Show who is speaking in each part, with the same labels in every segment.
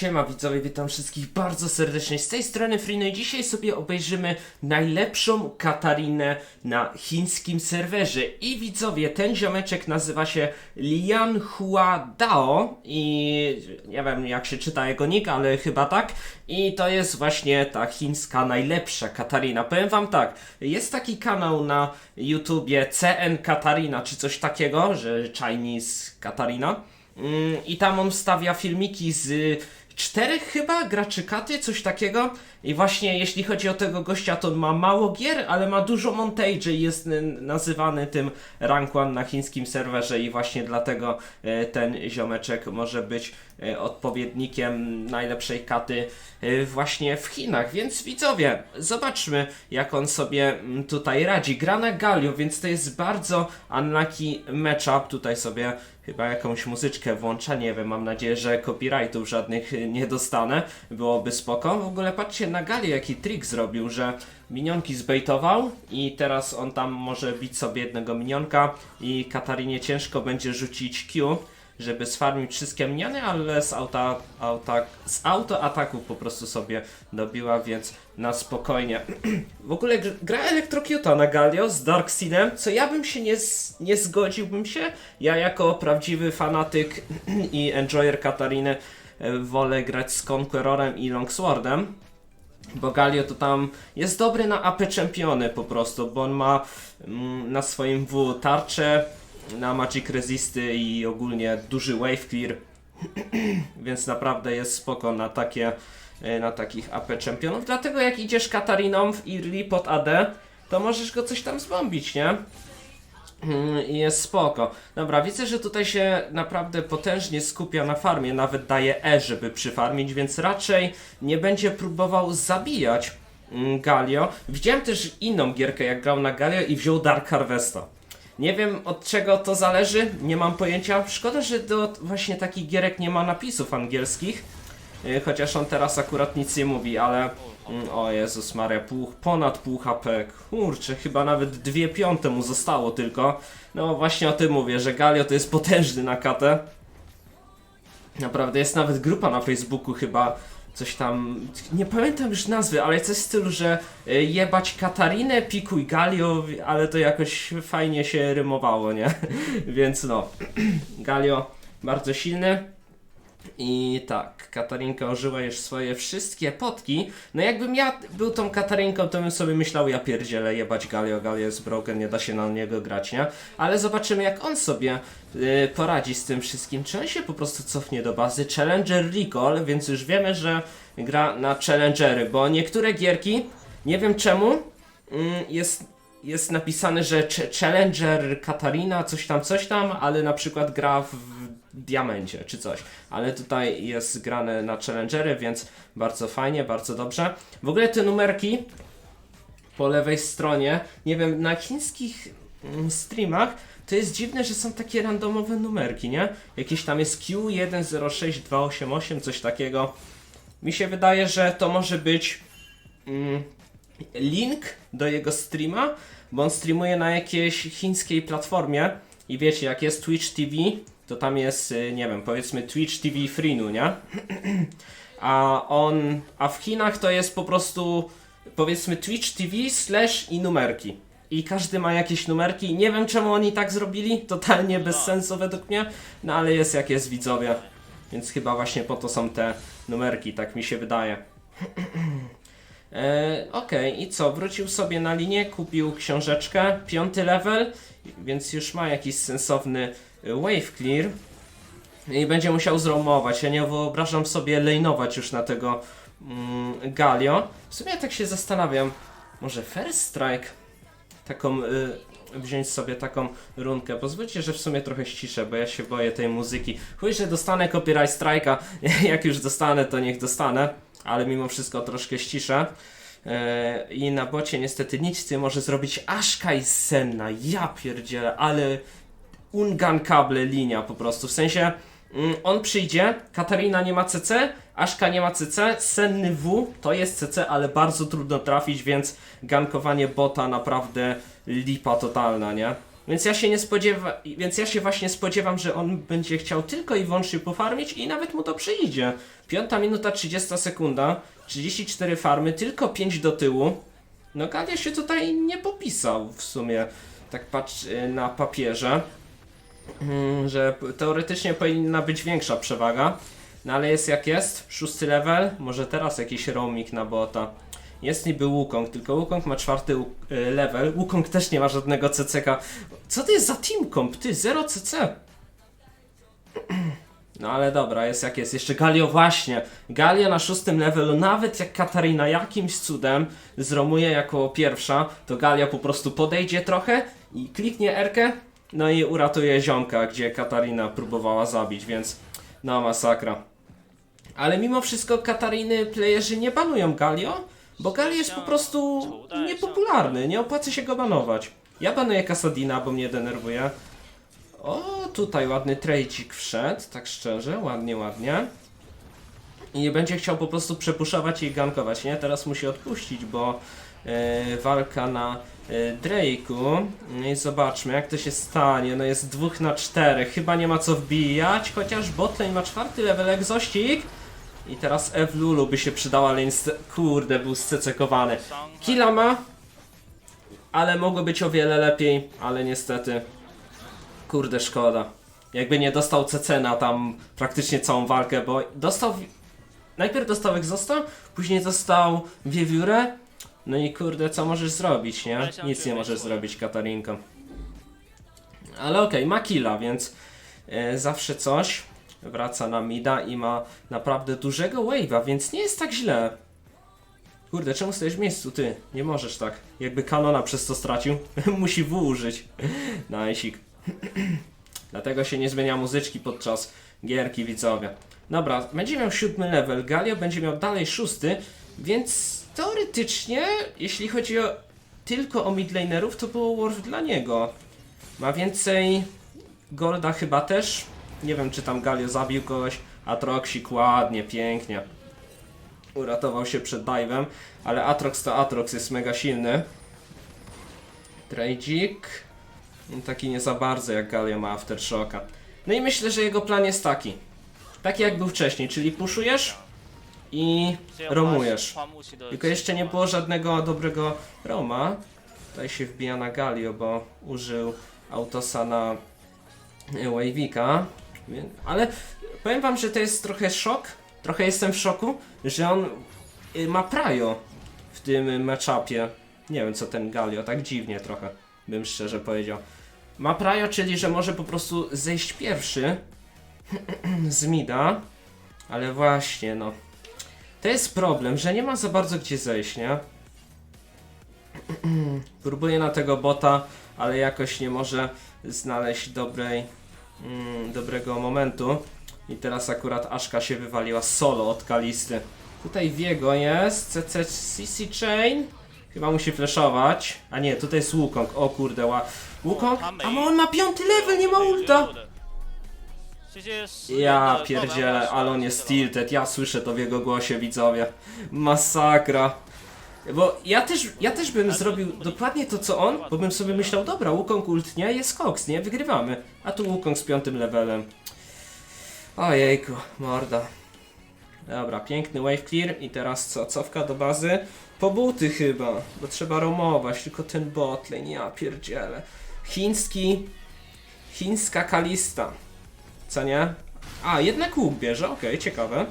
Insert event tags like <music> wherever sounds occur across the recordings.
Speaker 1: Siema widzowie, witam wszystkich bardzo serdecznie. Z tej strony Frino i dzisiaj sobie obejrzymy najlepszą Katarinę na chińskim serwerze. I widzowie, ten ziomeczek nazywa się Lian Hua Dao i nie wiem jak się czyta jego nick, ale chyba tak. I to jest właśnie ta chińska najlepsza Katarina. Powiem wam tak, jest taki kanał na YouTubie CN Katarina czy coś takiego, że Chinese Katarina. Mm, I tam on wstawia filmiki z czterech chyba graczy katy, coś takiego. I właśnie jeśli chodzi o tego gościa, to ma mało gier, ale ma dużo montage i jest nazywany tym rank one na chińskim serwerze i właśnie dlatego y, ten ziomeczek może być y, odpowiednikiem najlepszej katy y, właśnie w Chinach. Więc widzowie, zobaczmy jak on sobie tutaj radzi. Gra na Galio, więc to jest bardzo unlucky matchup. Tutaj sobie chyba jakąś muzyczkę włącza, nie wiem, mam nadzieję, że copyrightów żadnych nie dostanę, byłoby spoko. W ogóle patrzcie na Gali, jaki trik zrobił, że minionki zbejtował i teraz on tam może bić sobie jednego minionka i Katarinie ciężko będzie rzucić Q, żeby sfarmić wszystkie miniony, ale z auta, auta, z po prostu sobie dobiła, więc na spokojnie. <clears throat> W ogóle gr- gra Electrocuta na Galio z Darksinem, co ja bym się nie, z, nie zgodziłbym się. Ja jako prawdziwy fanatyk <clears throat> i enjoyer Katariny e, wolę grać z Conquerorem i Longswordem. Bo Galio to tam jest dobry na AP czempiony po prostu, bo on ma mm, na swoim W tarczę, na Magic Resisty i ogólnie duży wave clear, <clears throat> więc naprawdę jest spoko na takie e, na takich AP czempionów. Dlatego jak idziesz Katariną w early pod AD, to możesz go coś tam zbombić, nie? Mm, I jest spoko. Dobra, widzę, że tutaj się naprawdę potężnie skupia na farmie, nawet daje E, żeby przyfarmić, więc raczej nie będzie próbował zabijać mm, Galio. Widziałem też inną gierkę, jak grał na Galio i wziął Dark Harvesta. Nie wiem od czego to zależy, nie mam pojęcia. Szkoda, że do właśnie takich gierek nie ma napisów angielskich. Yy, Chociaż on teraz akurat nic nie mówi, ale... mm, O Jezus Maria, pół, ponad pół HP. Kurczę, chyba nawet dwie piąte mu zostało tylko. No właśnie o tym mówię, że Galio to jest potężny na katę. Naprawdę jest nawet grupa na Facebooku chyba coś tam, nie pamiętam już nazwy, ale coś w stylu, że y, jebać Katarinę, pikuj Galio, ale to jakoś fajnie się rymowało, nie? <laughs> Więc no, <clears throat> Galio bardzo silny. I tak, Katarinka ożyła już swoje wszystkie potki. No jakbym ja był tą Katarinką, to bym sobie myślał, ja pierdzielę, jebać Galio, Galio jest broken, nie da się na niego grać, nie? Ale zobaczymy jak on sobie y, poradzi z tym wszystkim. Czy on się po prostu cofnie do bazy? Challenger Recall, więc już wiemy, że gra na Challengery, bo niektóre gierki, nie wiem czemu, mm, jest jest napisane, że ch- Challenger Katarina, coś tam, coś tam, ale na przykład gra w, w diamencie czy coś. Ale tutaj jest grane na Challengery, więc bardzo fajnie, bardzo dobrze. W ogóle te numerki po lewej stronie, nie wiem, na chińskich mm, streamach to jest dziwne, że są takie randomowe numerki, nie? Jakieś tam jest Q106288, coś takiego. Mi się wydaje, że to może być mm, link do jego streama, bo on streamuje na jakiejś chińskiej platformie i wiecie, jak jest Twitch TV, to tam jest, y, nie wiem, powiedzmy Twitch TV Freenu, nie? <clears throat> A on, a w Chinach to jest po prostu powiedzmy Twitch TV slash i numerki. I każdy ma jakieś numerki. Nie wiem czemu oni tak zrobili, totalnie bez sensu według mnie, no ale jest jak jest widzowie. Więc chyba właśnie po to są te numerki, tak mi się wydaje. <clears throat> E, Okej, i co? Wrócił sobie na linię, kupił książeczkę, piąty level, więc już ma jakiś sensowny e, wave clear. I będzie musiał zromować. Ja nie wyobrażam sobie lejnować już na tego mm, Galio. W sumie tak się zastanawiam, może First Strike? Taką, y, wziąć sobie taką runkę. Pozwólcie, że w sumie trochę ściszę, bo ja się boję tej muzyki. Chuj, że dostanę copyright strike'a. <laughs> Jak już dostanę, to niech dostanę. Ale mimo wszystko troszkę ściszę. E, I na bocie niestety nic nie może zrobić Aszka i Senna. Ja pierdzielę, ale ungan kable linia po prostu. W sensie mm, on przyjdzie, Katarina nie ma CC, Aszka nie ma CC, Senny W to jest CC, ale bardzo trudno trafić, więc gankowanie bota naprawdę lipa totalna, nie? Więc ja się nie więc ja się właśnie spodziewam, że on będzie chciał tylko i wyłącznie pofarmić i nawet mu to przyjdzie. Piąta minuta 30 sekunda, 34 farmy, tylko 5 do tyłu. No Galia się tutaj nie popisał w sumie, tak patrz y, na papierze, Mm, że teoretycznie powinna być większa przewaga. No ale jest jak jest, szósty level, może teraz jakiś roaming na bota. Jest niby Wukong, tylko Wukong ma czwarty y, level. Wukong też nie ma żadnego CCK. Co to jest za team comp? Ty, 0 CC. No ale dobra, jest jak jest. Jeszcze Galio właśnie. Galia na szóstym levelu, nawet jak Katarina jakimś cudem zromuje jako pierwsza, to Galia po prostu podejdzie trochę i kliknie Rkę, no i uratuje ziomka, gdzie Katarina próbowała zabić, więc no masakra. Ale mimo wszystko Katariny playerzy nie banują Galio, bo Galio jest po prostu niepopularny, nie opłaca się go banować. Ja banuję Kasadina, bo mnie denerwuje. O, tutaj ładny trade'ik wszedł, tak szczerze, ładnie, ładnie. I będzie chciał po prostu przepuszować i gankować, nie? Teraz musi odpuścić, bo e, walka na e, Drake'u. No i zobaczmy, jak to się stanie. No jest dwóch na czterech, chyba nie ma co wbijać, chociaż botlane ma czwarty level egzościk. I teraz Ewlulu by się przydała, ale niestety, kurde, był scecekowany. Killa ma, ale mogło być o wiele lepiej, ale niestety, kurde, szkoda. Jakby nie dostał CC na tam praktycznie całą walkę, bo dostał. Najpierw dostał Exhausta, później dostał Wiewiórę. No i kurde, co możesz zrobić, nie? Nic nie możesz zrobić, Katarinko. Ale okej, ma killa, więc e, zawsze coś. Wraca na mida i ma naprawdę dużego wave'a, więc nie jest tak źle. Kurde, czemu stoisz w miejscu, ty? Nie możesz tak. Jakby kanona przez to stracił. <laughs> Musi W użyć. <laughs> Najsik. <clears throat> Dlatego się nie zmienia muzyczki podczas gierki, widzowie. Dobra, będzie miał siódmy level, Galio będzie miał dalej szósty, więc teoretycznie, jeśli chodzi o tylko o midlanerów, to było worth dla niego. Ma więcej golda chyba też. Nie wiem, czy tam Galio zabił kogoś. Atroxik ładnie, pięknie. Uratował się przed dive'em, ale Atrox to Atrox jest mega silny. Trajdzik. Taki nie za bardzo jak Galio ma Aftershocka. No i myślę, że jego plan jest taki. Taki jak był wcześniej, czyli puszujesz i romujesz. Tylko jeszcze nie było żadnego dobrego Roma. Tutaj się wbija na Galio, bo użył autosa na Wavika. Ale powiem wam, że to jest trochę szok. Trochę jestem w szoku, że on y, ma Prajo w tym matchupie. Nie wiem co ten Galio, tak dziwnie trochę, bym szczerze powiedział. Ma Prajo, czyli że może po prostu zejść pierwszy <clears throat> z mida. Ale właśnie, no. To jest problem, że nie ma za bardzo gdzie zejść, nie? <clears throat> Próbuję na tego bota, ale jakoś nie może znaleźć dobrej, mm, dobrego momentu. I teraz akurat Aszka się wywaliła solo od Kalisty. Tutaj Viego jest, CC Chain. Chyba musi flashować. A nie, tutaj jest Wukong. O kurde, ła. Wukong? A ma on ma piąty level, nie ma ulta! Ja pierdzielę, ale on jest tilted, ja słyszę to w jego głosie, widzowie. Masakra. Bo ja też, ja też bym zrobił dokładnie to co on, bo bym sobie myślał, dobra, Wukong ult, nie, jest Cox, nie, wygrywamy. A tu Wukong z piątym levelem. Ojejku, morda. Dobra, piękny wave clear i teraz co, cofka do bazy? Po buty chyba, bo trzeba romować, tylko ten botlane, ja pierdzielę. Chiński, chińska kalista. Co nie? A, jednak łuk bierze, okej, ciekawe.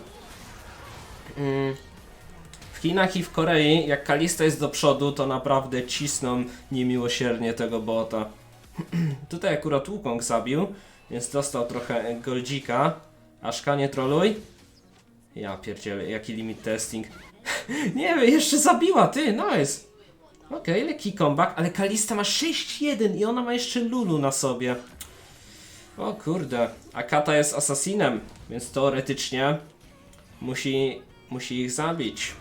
Speaker 1: Mm. W Chinach i w Korei, jak Kalista jest do przodu, to naprawdę cisną niemiłosiernie tego bota. <clears throat> Tutaj akurat Wukong zabił, więc dostał trochę goldzika. Aszka, nie troluj. Ja pierdzielę, jaki limit testing. <laughs> nie wiem, jeszcze zabiła, ty, nice. Okej, lekki comeback, ale Kalista ma 6-1 i ona ma jeszcze Lulu na sobie. O kurde, a Kata jest asasinem, więc teoretycznie musi, musi ich zabić.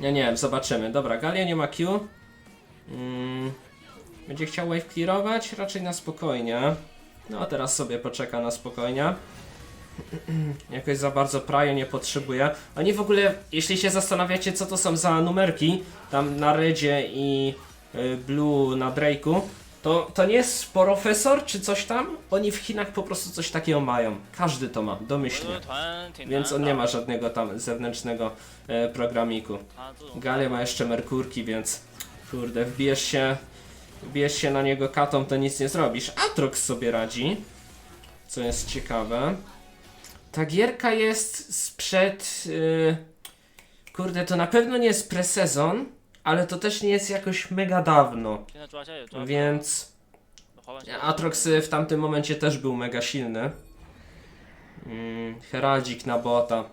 Speaker 1: Ja nie wiem, zobaczymy. Dobra, Galia nie ma Q. Mm, będzie chciał wave clearować? Raczej na spokojnie. No a teraz sobie poczeka na spokojnie. <clears throat> Jakoś za bardzo prajo nie potrzebuje. Oni w ogóle, jeśli się zastanawiacie co to są za numerki, tam na Redzie i y, Blue na Drake'u, to, to nie jest profesor czy coś tam? Oni w Chinach po prostu coś takiego mają. Każdy to ma, domyślnie. Więc on nie ma żadnego tam zewnętrznego e, programiku. Galia ma jeszcze merkurki, więc kurde, wbijesz się, wbijesz się na niego katą, to nic nie zrobisz. Atrox sobie radzi, co jest ciekawe. Ta gierka jest sprzed... Y, kurde, to na pewno nie jest presezon, ale to też nie jest jakoś mega dawno,
Speaker 2: 现在抓下也抓不到
Speaker 1: więc
Speaker 2: 滑板鞋
Speaker 1: Atrox y, w tamtym momencie też był mega silny. Mm, Heraldzik na bota.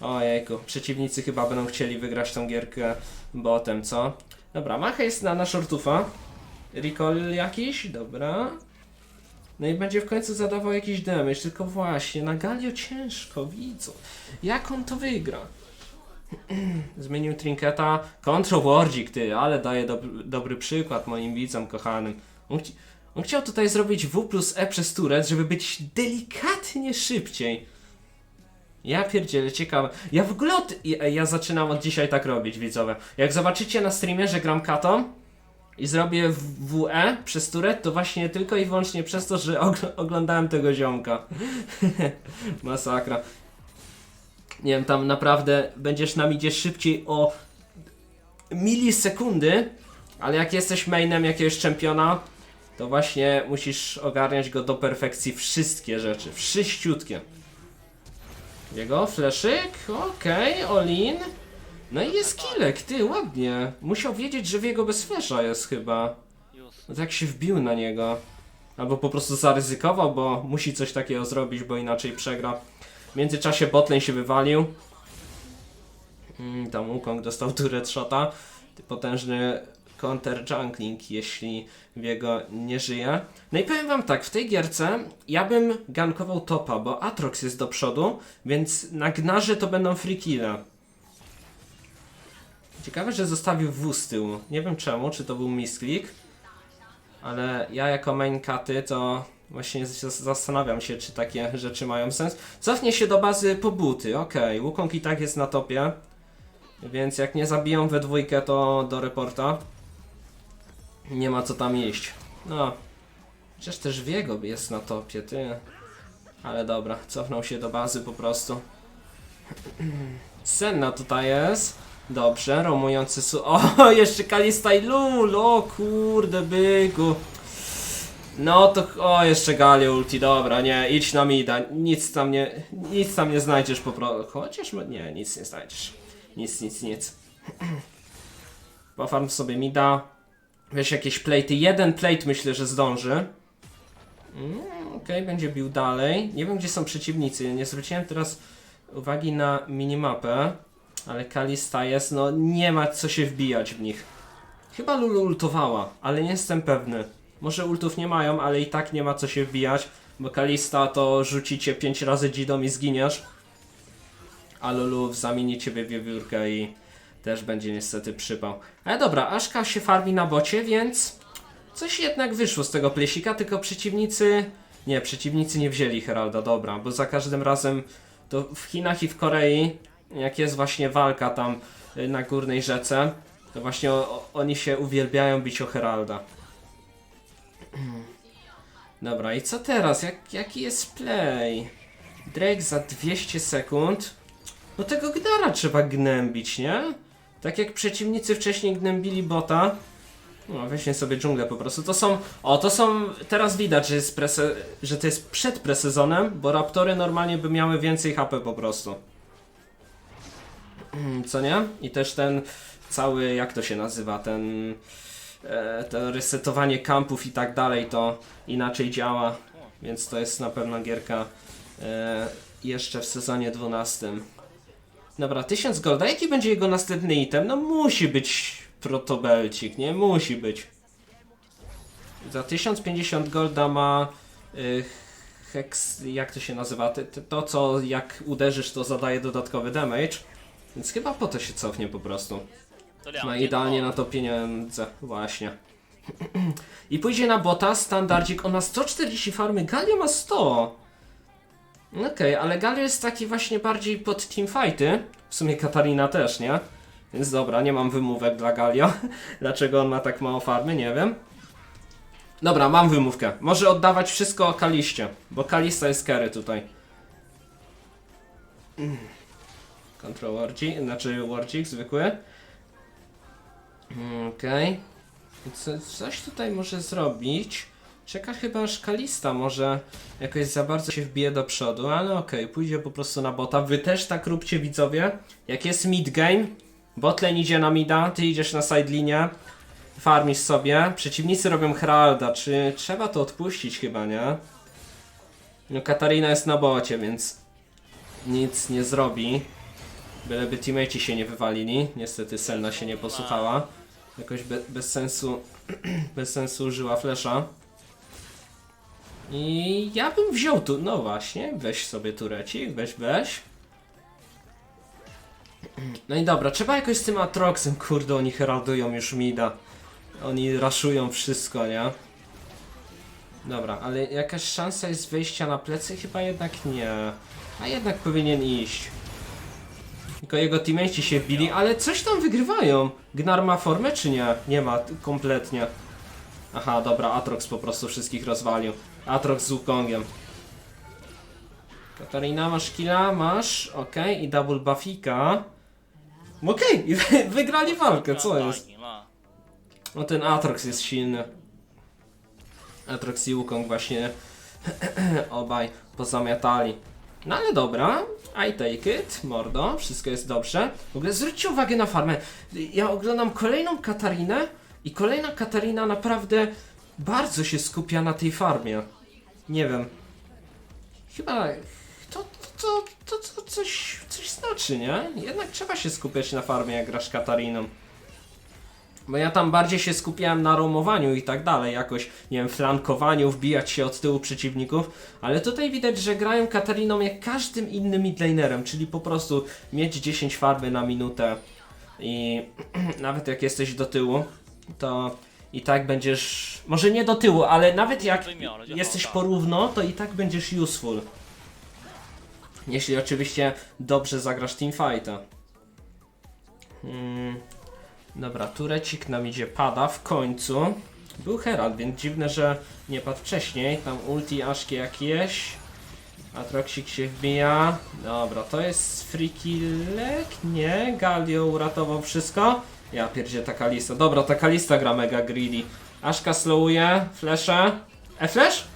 Speaker 1: Ojejku, przeciwnicy chyba będą chcieli wygrać tą gierkę botem, co? Dobra, Macha jest na, na shortufa. Recall jakiś? Dobra. No i będzie w końcu zadawał jakiś damage, tylko właśnie, na Galio ciężko, widzą. Jak on to wygra? Zmienił Trinketa. Control Wardzik, ty, ale daje dob dobry przykład moim widzom kochanym. On, chci on chciał tutaj zrobić W plus E przez turet, żeby być delikatnie szybciej. Ja pierdzielę, ciekawe. Ja w ogóle od, ja, ja zaczynam od dzisiaj tak robić, widzowie. Jak zobaczycie na streamie, że gram katą i zrobię WE przez turet, to właśnie tylko i wyłącznie przez to, że ogl oglądałem tego ziomka. <laughs> Masakra. Nie wiem, tam naprawdę będziesz nam idzie szybciej o milisekundy, ale jak jesteś mainem jakiegoś czempiona, to właśnie musisz ogarniać go do perfekcji wszystkie rzeczy, wszyściutkie. Jego fleszyk, okej, all-in. No i jest killek, ty, ładnie. Musiał wiedzieć, że w jego bez flesza jest chyba. No tak się wbił na niego. Albo po prostu zaryzykował, bo musi coś takiego zrobić, bo inaczej przegra. W międzyczasie botlane się wywalił. Mm, tam Wukong dostał turret shota. Potężny counter jungling, jeśli Wiego nie żyje. No i powiem wam tak, w tej gierce ja bym gankował topa, bo Atrox jest do przodu, więc na gnarze to będą free kille. Ciekawe, że zostawił W z tyłu. Nie wiem czemu, czy to był misklik. Ale ja jako main katy to właśnie zastanawiam się, czy takie <laughs> rzeczy mają sens. Cofnie się do bazy po buty, okej. Wukong i tak jest na topie. Więc jak nie zabiją we dwójkę, to do reporta. Nie ma co tam iść. No. Przecież też Wiego jest na topie, ty. Ale dobra, cofnął się do bazy po prostu. <clears throat> Senna tutaj jest. Dobrze, romujący su... <laughs> O, jeszcze Kalista i Lul, o kurde, byku. No to, o, jeszcze Galio ulti, dobra, nie, idź na mida, nic tam nie, nic tam nie znajdziesz po prostu, chociaż, nie, nic nie znajdziesz. Nic, nic, nic. Pofarm sobie mida, weź jakieś plate'y, jeden plate myślę, że zdąży. Mm, Okej, będzie bił dalej. Nie wiem, gdzie są przeciwnicy. Nie zwróciłem teraz uwagi na minimapę, ale Kalista jest, no nie ma co się wbijać w nich. Chyba Lulu ultowała, ale nie jestem pewny. Może ultów nie mają, ale i tak nie ma co się wbijać, bo Kalista to rzucicie 5 razy dzidą i zginiesz. A Lulu zamieni ciebie w wiewiórkę i też będzie niestety przypał. Ale dobra, Aszka się farmi na bocie, więc coś jednak wyszło z tego plesika, tylko przeciwnicy... Nie, przeciwnicy nie wzięli Heralda, dobra, bo za każdym razem to w Chinach i w Korei, jak jest właśnie walka tam y, na górnej rzece, to właśnie o, oni się uwielbiają bić o Heralda. Dobra, i co teraz? Jak, jaki jest play? Drake za 200 sekund. No tego Gnara trzeba gnębić, nie? Tak jak przeciwnicy wcześniej gnębili bota. No, weźmy sobie dżunglę po prostu. To są. O, to są. Teraz widać, że, jest prese, że to jest przed presezonem, bo raptory normalnie by miały więcej HP po prostu. Mm, Co nie? I też ten cały. Jak to się nazywa? Ten. E, to resetowanie kampów i tak dalej to inaczej działa. Więc to jest na pewno gierka e, jeszcze w sezonie 12. Dobra, 1000 golda. Jaki będzie jego następny item? No musi być protobelcik, nie? Musi być. Za 1050 golda ma y, hex, jak to się nazywa? Ty- To co jak uderzysz to zadaje dodatkowy damage. Więc chyba po to się cofnie po prostu.
Speaker 2: No
Speaker 1: idealnie na to pieniądze, właśnie. <clears throat> I pójdzie na bota, standardzik, on ma 140 farmy, Galio ma 100. Okej, okay, ale Galio jest taki właśnie bardziej pod teamfighty. W sumie Katarina też, nie? Więc dobra, nie mam wymówek dla Galio. <laughs> Dlaczego on ma tak mało farmy, nie wiem. Dobra, mam wymówkę. Może oddawać wszystko Kaliście, bo Kalista jest carry tutaj. <clears throat> Control Wardzik, znaczy Wardzik zwykły. Okej. I Co, coś tutaj może zrobić. Czeka chyba aż Kalista może jakoś za bardzo się wbije do przodu, ale okej, pójdzie po prostu na bota. Wy też tak róbcie widzowie. Jak jest mid game, botlane idzie na mida, ty idziesz na side linie, farmisz sobie, przeciwnicy robią Heralda, czy trzeba to odpuścić chyba, nie? No Katarina jest na bocie, więc nic nie zrobi. Byleby teammate'i się nie wywalili. Niestety Selna się nie posłuchała. Jakoś be, bez sensu <clears throat> bez sensu użyła flesza. I ja bym wziął tu, no właśnie, weź sobie turecik, weź, weź. <clears throat> No i dobra, trzeba jakoś z tym Atroxem, kurde, oni heraldują już mida. Oni raszują wszystko, nie? Dobra, ale jakaś szansa jest wejścia na plecy? Chyba jednak nie. A jednak powinien iść. Tylko jego teammates się wbili, ale coś tam wygrywają. Gnar ma formę czy nie? Nie ma, kompletnie. Aha, dobra, Atrox po prostu wszystkich rozwalił. Atrox z Wukongiem. Katarina, masz killa? Masz, okej, i double buffika. Okej, i wy- wygrali walkę, co jest? No ten Atrox jest silny. Atrox i Wukong właśnie <clears throat> obaj pozamiatali. No ale dobra, I take it, mordo, wszystko jest dobrze. W ogóle zwróćcie uwagę na farmę. Ja oglądam kolejną Katarinę i kolejna Katarina naprawdę bardzo się skupia na tej farmie. Nie wiem. Chyba to, to, to, to coś, coś znaczy, nie? Jednak trzeba się skupiać na farmie, jak grasz Katariną. Bo ja tam bardziej się skupiałem na roamowaniu i tak dalej, jakoś, nie wiem, flankowaniu, wbijać się od tyłu przeciwników, ale tutaj widać, że grają Katariną jak każdym innym midlanerem, czyli po prostu mieć 10 farby na minutę i <clears throat> nawet jak jesteś do tyłu, to i tak będziesz, może nie do tyłu, ale nawet jak jesteś porówno, to i tak będziesz useful. Jeśli oczywiście dobrze zagrasz teamfighta. Hmm. Dobra, turecik nam idzie pada w końcu. Był Herald, więc dziwne, że nie padł wcześniej. Tam ulti Aszki jakieś. Atroxik się wbija. Dobra, to jest free? Nie, Galio uratował wszystko. Ja pierdzie taka lista. Dobra, taka lista gra mega greedy. Aszka slowuje, flesze. E, flash?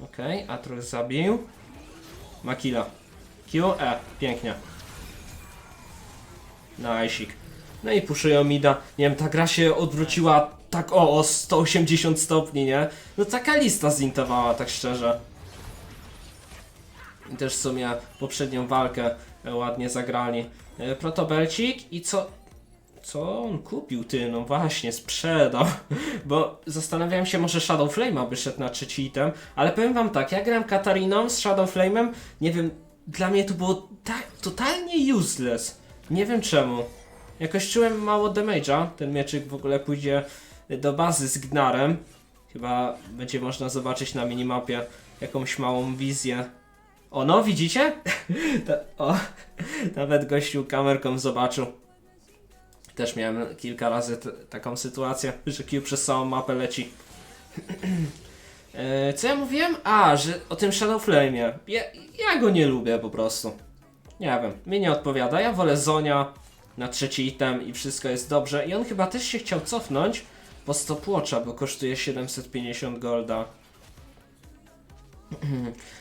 Speaker 1: Okej, okay, Atrox zabił. Makila. Q, E, pięknie. Najsik. No i puszują mida. Nie wiem, ta gra się odwróciła tak o, o 180 stopni, nie? No taka lista zintowała, tak szczerze. I też w sumie poprzednią walkę e, ładnie zagrali. E, Protobelcik i co... Co on kupił ty? No właśnie, sprzedał. <laughs> Bo zastanawiałem się, może Shadow Flame'a by szedł na trzeci item, ale powiem wam tak, ja grałem Katariną z Shadow Flame'em, nie wiem, dla mnie to było tak totalnie useless. Nie wiem czemu. Jakoś czułem mało damage'a. Ten mieczyk w ogóle pójdzie do bazy z Gnarem. Chyba będzie można zobaczyć na minimapie jakąś małą wizję. O no, widzicie? <laughs> O, <laughs> nawet gościu kamerką zobaczył. Też miałem kilka razy taką sytuację, <laughs> że Q przez całą mapę leci. <clears throat> E, Co ja mówiłem? A, że o tym Shadow Flame'ie. Ja, ja go nie lubię po prostu. Nie wiem, mi nie odpowiada. Ja wolę Zonia na trzeci item i wszystko jest dobrze. I on chyba też się chciał cofnąć po stopwatcha, bo kosztuje 750 golda. <clears throat>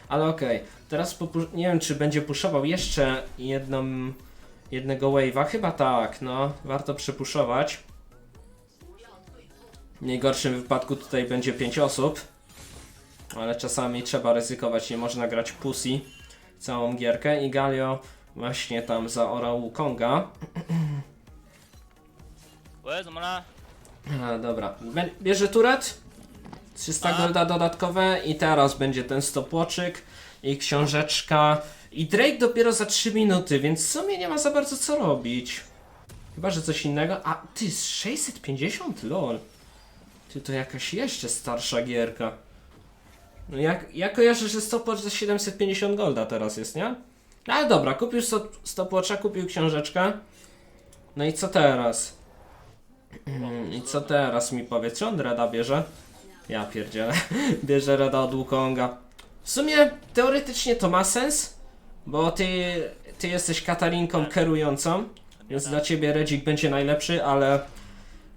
Speaker 1: Ale okej, teraz popu- nie wiem czy będzie puszował jeszcze jedną, jednego wave'a. Chyba tak, no. Warto przepuszować. W najgorszym wypadku tutaj będzie 5 osób. Ale czasami trzeba ryzykować, nie można grać pussy całą gierkę i Galio właśnie tam zaorał
Speaker 2: Wukonga. Łez.
Speaker 1: A, dobra, bierze turet, 300 golda dodatkowe i teraz będzie ten stopłoczyk i książeczka i Drake dopiero za 3 minuty, więc w sumie nie ma za bardzo co robić. Chyba, że coś innego. A, ty, 650? Lol. Ty, to jakaś jeszcze starsza gierka. No jak, ja kojarzę, że stopwatch za 750 golda teraz jest, nie? No ale dobra, kupił sto- stopwatcha, kupił książeczkę. No i co teraz? <clears throat> I co teraz mi powiedz? Czy on Reda bierze? Ja pierdzielę. <laughs> Bierze Reda od Wukonga. W sumie teoretycznie to ma sens, bo ty, ty jesteś Katarinką kierującą, więc dla ciebie Redzik będzie najlepszy, ale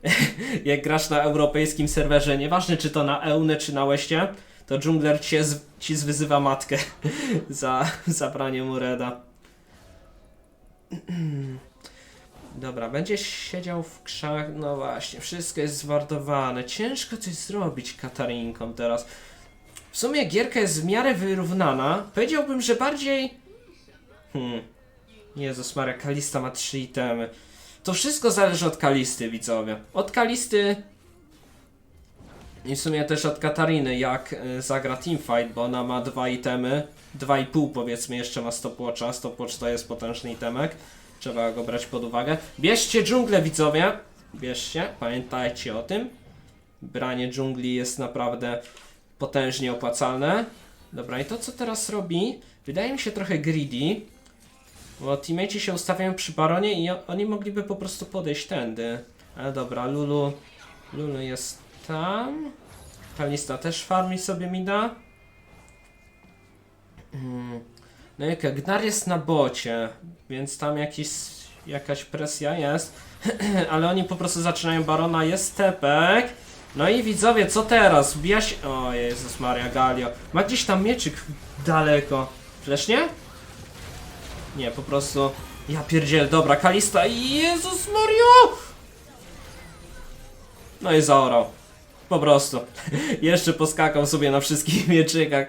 Speaker 1: <laughs> jak grasz na europejskim serwerze, nieważne czy to na Eune czy na Łeście, to dżungler ci, z, ci zwyzywa matkę <laughs> za zabranie mu Reda. <clears throat> Dobra, będzie siedział w krzach. No właśnie, wszystko jest zwardowane. Ciężko coś zrobić Katarinką teraz. W sumie gierka jest w miarę wyrównana. Powiedziałbym, że bardziej. Hmm. Jezus Maria, Kalista ma trzy itemy. To wszystko zależy od Kalisty, widzowie. Od Kalisty. I w sumie też od Katariny, jak y, zagra teamfight, bo ona ma dwa itemy. Dwa i pół powiedzmy, jeszcze ma stopwatcha. Stopwatch to jest potężny itemek. Trzeba go brać pod uwagę. Bierzcie dżunglę, widzowie. Bierzcie, pamiętajcie o tym. Branie dżungli jest naprawdę potężnie opłacalne. Dobra, i to co teraz robi, wydaje mi się trochę greedy. Bo teammates się ustawiają przy baronie i oni mogliby po prostu podejść tędy. Ale dobra, Lulu. Lulu jest tam. Kalista też farmi sobie mi da. Mm. No jak Gnar jest na bocie, więc tam jakiś, jakaś presja jest. <clears throat> Ale oni po prostu zaczynają barona, jest tepek. No i widzowie, co teraz? Wbija się... O Jezus Maria Galio. Ma gdzieś tam mieczyk daleko. Przecież nie? Nie, po prostu... Ja pierdziel, dobra, Kalista. Jezus Mario! No i zaorał. Po prostu. Jeszcze poskakał sobie na wszystkich <laughs> mieczykach.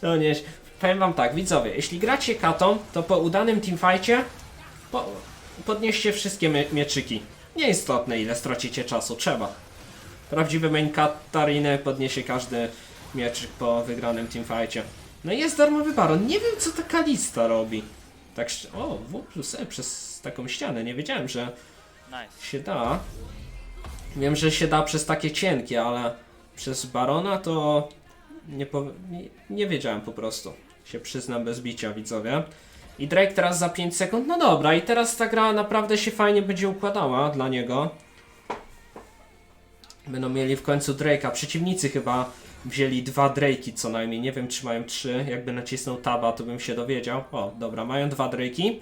Speaker 1: To nie... Powiem wam tak, widzowie, jeśli gracie katą, to po udanym teamfightie po, podnieście wszystkie mie mieczyki. Nieistotne ile stracicie czasu, trzeba. Prawdziwy main Katariny podniesie każdy mieczyk po wygranym teamfightie. No i jest darmowy baron. Nie wiem co ta Kalista robi. Tak O, W plus E przez taką ścianę. Nie wiedziałem, że
Speaker 2: Nice.
Speaker 1: się da. Wiem, że się da przez takie cienkie, ale przez barona to nie, nie, nie wiedziałem po prostu. Się przyznam bez bicia, widzowie. I Drake teraz za 5 sekund. No dobra, i teraz ta gra naprawdę się fajnie będzie układała dla niego. Będą mieli w końcu Drake'a. Przeciwnicy chyba wzięli dwa Drake'i co najmniej. Nie wiem, czy mają trzy. Jakby nacisnął taba, to bym się dowiedział. O, dobra, mają dwa Drake'i.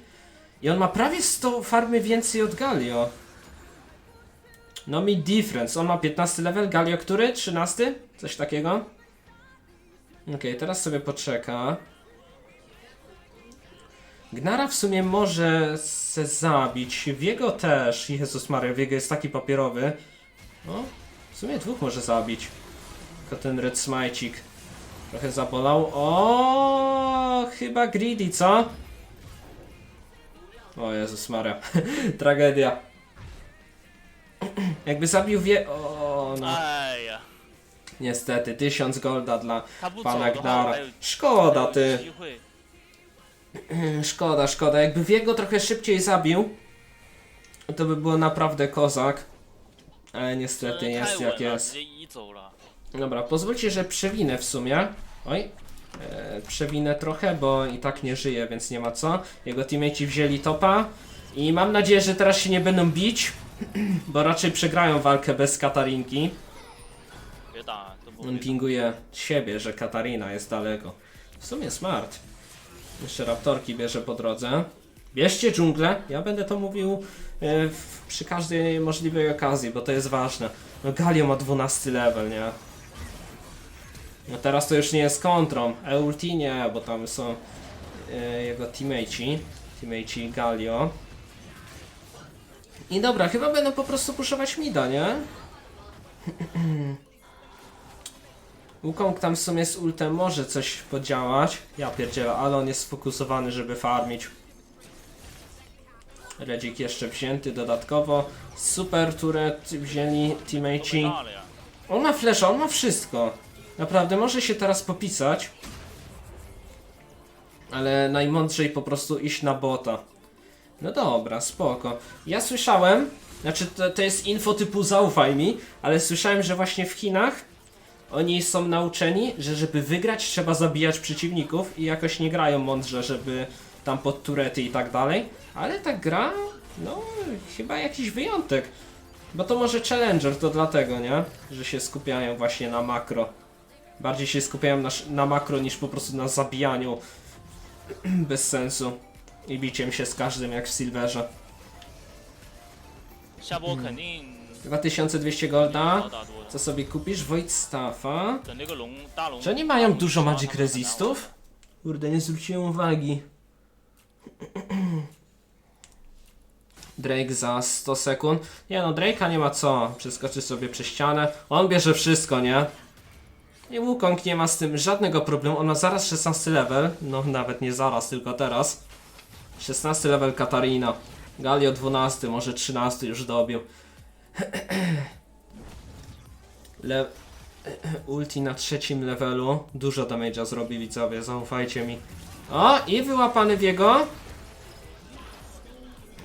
Speaker 1: I on ma prawie 100 farmy więcej od Galio. No mi difference. On ma 15 level, Galio który? 13? Coś takiego? Okej, teraz sobie poczeka. Gnara w sumie może se zabić. Wiego też. Jezus Maria, Wiego jest taki papierowy. No, w sumie dwóch może zabić. Tylko ten Red Smajcik trochę zabolał. O, chyba greedy, co? O Jezus Maria. <laughs> Tragedia. Jakby zabił wie... O, no.
Speaker 2: 哎呀，
Speaker 1: Niestety, 1000 golda dla
Speaker 2: 他不走
Speaker 1: pana
Speaker 2: 的话，
Speaker 1: Gnara.
Speaker 2: 还有
Speaker 1: Szkoda
Speaker 2: 还有
Speaker 1: ty.
Speaker 2: 机会。 <clears throat>
Speaker 1: Szkoda, szkoda. Jakby Wiego trochę szybciej zabił, to by było naprawdę kozak. Ale
Speaker 2: 这
Speaker 1: niestety
Speaker 2: 太
Speaker 1: jest
Speaker 2: 稳
Speaker 1: jak
Speaker 2: 了，
Speaker 1: jest.
Speaker 2: 直接一走了。
Speaker 1: Dobra, pozwólcie, że przewinę w sumie. Oj. E, przewinę trochę, bo i tak nie żyje, więc nie ma co. Jego teammates wzięli topa. I mam nadzieję, że teraz się nie będą bić, <clears throat> Bo raczej przegrają walkę bez Katarinki. On pinguje siebie, że Katarina jest daleko. W sumie smart. Jeszcze raptorki bierze po drodze. Bierzcie dżunglę. Ja będę to mówił e, w, przy każdej możliwej okazji, bo to jest ważne. No Galio ma 12 level, nie? No teraz to już nie jest kontrą. Eulti nie, bo tam są e, jego teammate'i. Teammate'i Galio. I dobra, chyba będą po prostu puszować mida, nie? <clears throat> Wukong tam w sumie z ultem może coś podziałać. Ja pierdzielę, ale on jest sfokusowany, żeby farmić. Redzik jeszcze wzięty dodatkowo. Super turret wzięli
Speaker 2: teammate'i.
Speaker 1: On ma flesza, on ma wszystko. Naprawdę może się teraz popisać. Ale najmądrzej po prostu iść na bota. No dobra, spoko. Ja słyszałem, znaczy to, to jest info typu zaufaj mi, ale słyszałem, że właśnie w Chinach oni są nauczeni, że żeby wygrać trzeba zabijać przeciwników i jakoś nie grają mądrze, żeby tam pod turety i tak dalej. Ale ta gra, no chyba jakiś wyjątek. Bo to może Challenger, to dlatego, nie? Że się skupiają właśnie na makro. Bardziej się skupiają na, na makro niż po prostu na zabijaniu <clears throat> bez sensu i biciem się z każdym jak w Silverze. 2200
Speaker 2: hmm.
Speaker 1: golda. Co sobie kupisz? Void Staffa. Czy oni mają dużo Magic Resistów? Kurde, nie zwróciłem uwagi. <clears throat> Drake za 100 sekund. Nie no, Drake'a nie ma co. Przeskoczy sobie przez ścianę. On bierze wszystko, nie? I Wukong nie ma z tym żadnego problemu. On ma zaraz 16 level. No, nawet nie zaraz, tylko teraz. 16 level Katarina. Galio 12, może 13 już dobił. Le ulti na trzecim levelu. Dużo damage'a zrobi widzowie, zaufajcie mi. O, i wyłapany w jego.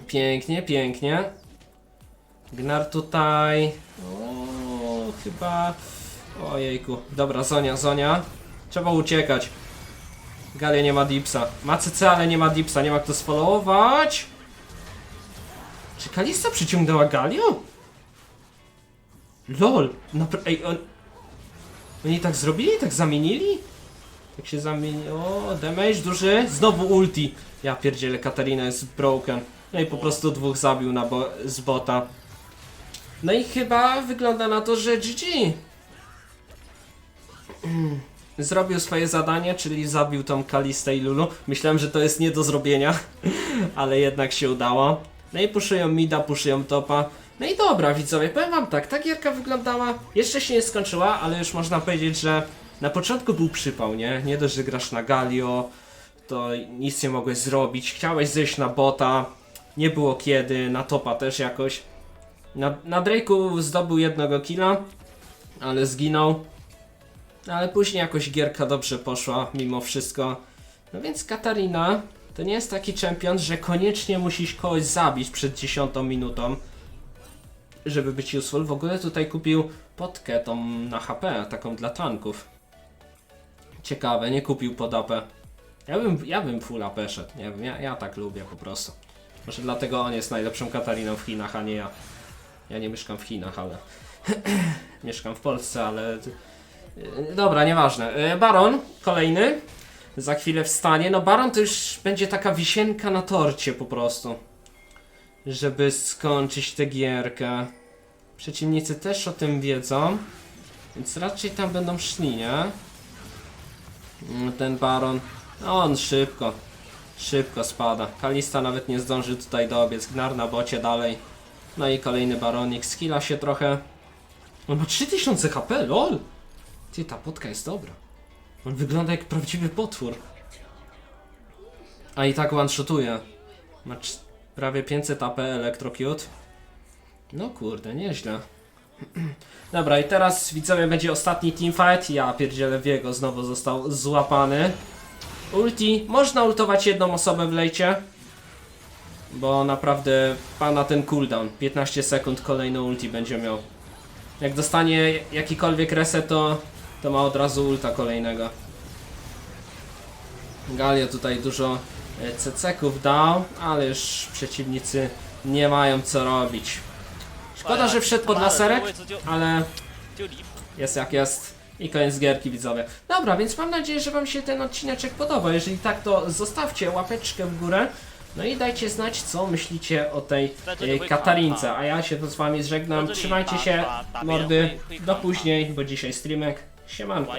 Speaker 1: Pięknie, pięknie. Gnar tutaj. O, chyba. Ojejku. Dobra, Zonia, Zonia. Trzeba uciekać. Galia nie ma dipsa. Ma CC, ale nie ma dipsa. Nie ma kto sfollowować. Czy Kalista przyciągnęła Galio? LOL. Napra- Ej, on... Oni tak zrobili? Tak zamienili? Tak się zamieniło. Damage duży. Znowu ulti. Ja pierdzielę, Katarina jest broken. No i po prostu dwóch zabił na bo z bota. No i chyba wygląda na to, że GG. Zrobił swoje zadanie, czyli zabił tą Kalistę i Lulu. Myślałem, że to jest nie do zrobienia, <laughs> ale jednak się udało. No i puszują mida, puszują topa. No i dobra, widzowie, powiem wam tak, ta gierka wyglądała, jeszcze się nie skończyła, ale już można powiedzieć, że na początku był przypał, nie? Nie dość, że grasz na Galio, to nic nie mogłeś zrobić, chciałeś zejść na bota, nie było kiedy, na topa też jakoś. Na, na Drake'u zdobył jednego killa, ale zginął. Ale później jakoś gierka dobrze poszła, mimo wszystko. No więc Katarina to nie jest taki czempion, że koniecznie musisz kogoś zabić przed 10 minutą, żeby być useful. W ogóle tutaj kupił potkę tą na HP, taką dla tanków. Ciekawe, nie kupił pod AP. Ja bym, ja bym full AP szedł, nie wiem, ja, ja tak lubię po prostu. Może dlatego on jest najlepszą Katariną w Chinach, a nie ja. Ja nie mieszkam w Chinach, ale... <clears throat> mieszkam w Polsce, ale... Yy, Dobra, nieważne. Yy, Baron, kolejny. Za chwilę wstanie. No Baron to już będzie taka wisienka na torcie po prostu. Żeby skończyć tę gierkę. Przeciwnicy też o tym wiedzą. Więc raczej tam będą szli, nie? Mm, Ten Baron. No on szybko. Szybko spada. Kalista nawet nie zdąży tutaj dobiec. Gnar na bocie dalej. No i kolejny Baronik. Skilla się trochę. On ma 3000 HP, lol! Ty, ta potka jest dobra. On wygląda jak prawdziwy potwór. A i tak one-shotuje. Ma prawie 500 AP Electrocute. No kurde, nieźle. <clears throat> Dobra, i teraz widzowie będzie ostatni teamfight. Ja pierdzielę Wiego znowu został złapany. Ulti. Można ultować jedną osobę w lejcie. Bo naprawdę pana ten cooldown. 15 sekund kolejne ulti będzie miał. Jak dostanie jakikolwiek reset, to, to ma od razu ulta kolejnego. Galio tutaj dużo e, CC-ków dał, ale już przeciwnicy nie mają co robić. Szkoda, że wszedł pod laserek, ale jest jak jest. I koniec gierki widzowie. Dobra, więc mam nadzieję, że wam się ten odcineczek podoba. Jeżeli tak, to zostawcie łapeczkę w górę. No i dajcie znać, co myślicie o tej e, Katarince. A ja się tu z wami zżegnam. Trzymajcie się, mordy. Do później, bo dzisiaj streamek. Siemanko.